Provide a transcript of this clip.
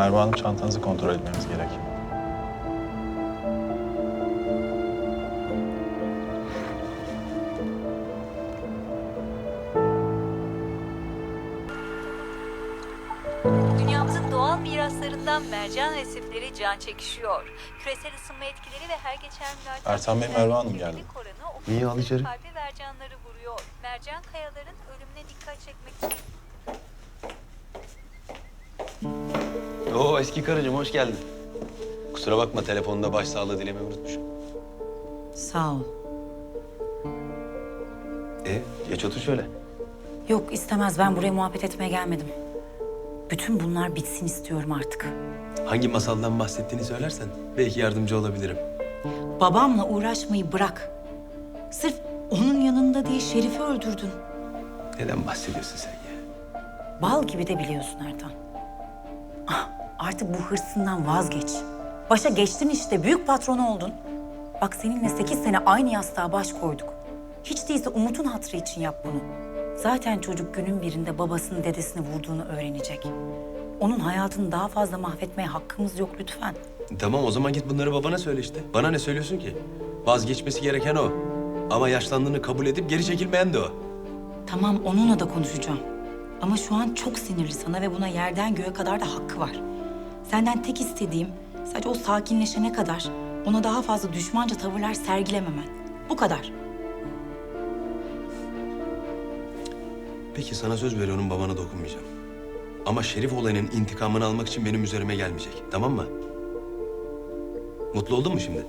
Merve Hanım çantanızı kontrol etmemiz gerek. Dünyamızın doğal miraslarından mercan resifleri can çekişiyor. Küresel ısınma etkileri ve her geçen gün artan Ertan Bey, Merve Hanım kirlilik geldi. oranı İyi, al okyanusların içeri. kalbi mercanları vuruyor. Mercan kayaların ölümüne dikkat çekmek için Oo eski karıcığım hoş geldin. Kusura bakma telefonda başsağlığı dilemeyi unutmuşum. Sağ ol. E geç otur şöyle. Yok istemez ben buraya muhabbet etmeye gelmedim. Bütün bunlar bitsin istiyorum artık. Hangi masaldan bahsettiğini söylersen belki yardımcı olabilirim. Babamla uğraşmayı bırak. Sırf onun yanında diye Şerif'i öldürdün. Neden bahsediyorsun sen ya? Bal gibi de biliyorsun Ertan. Ah, artık bu hırsından vazgeç. Başa geçtin işte, büyük patron oldun. Bak seninle sekiz sene aynı yastığa baş koyduk. Hiç değilse Umut'un hatırı için yap bunu. Zaten çocuk günün birinde babasının dedesini vurduğunu öğrenecek. Onun hayatını daha fazla mahvetmeye hakkımız yok lütfen. Tamam o zaman git bunları babana söyle işte. Bana ne söylüyorsun ki? Vazgeçmesi gereken o. Ama yaşlandığını kabul edip geri çekilmeyen de o. Tamam onunla da konuşacağım. Ama şu an çok sinirli sana ve buna yerden göğe kadar da hakkı var. Senden tek istediğim sadece o sakinleşene kadar ona daha fazla düşmanca tavırlar sergilememen. Bu kadar. Peki sana söz veriyorum babana dokunmayacağım. Ama Şerif olayının intikamını almak için benim üzerime gelmeyecek. Tamam mı? Mutlu oldun mu şimdi?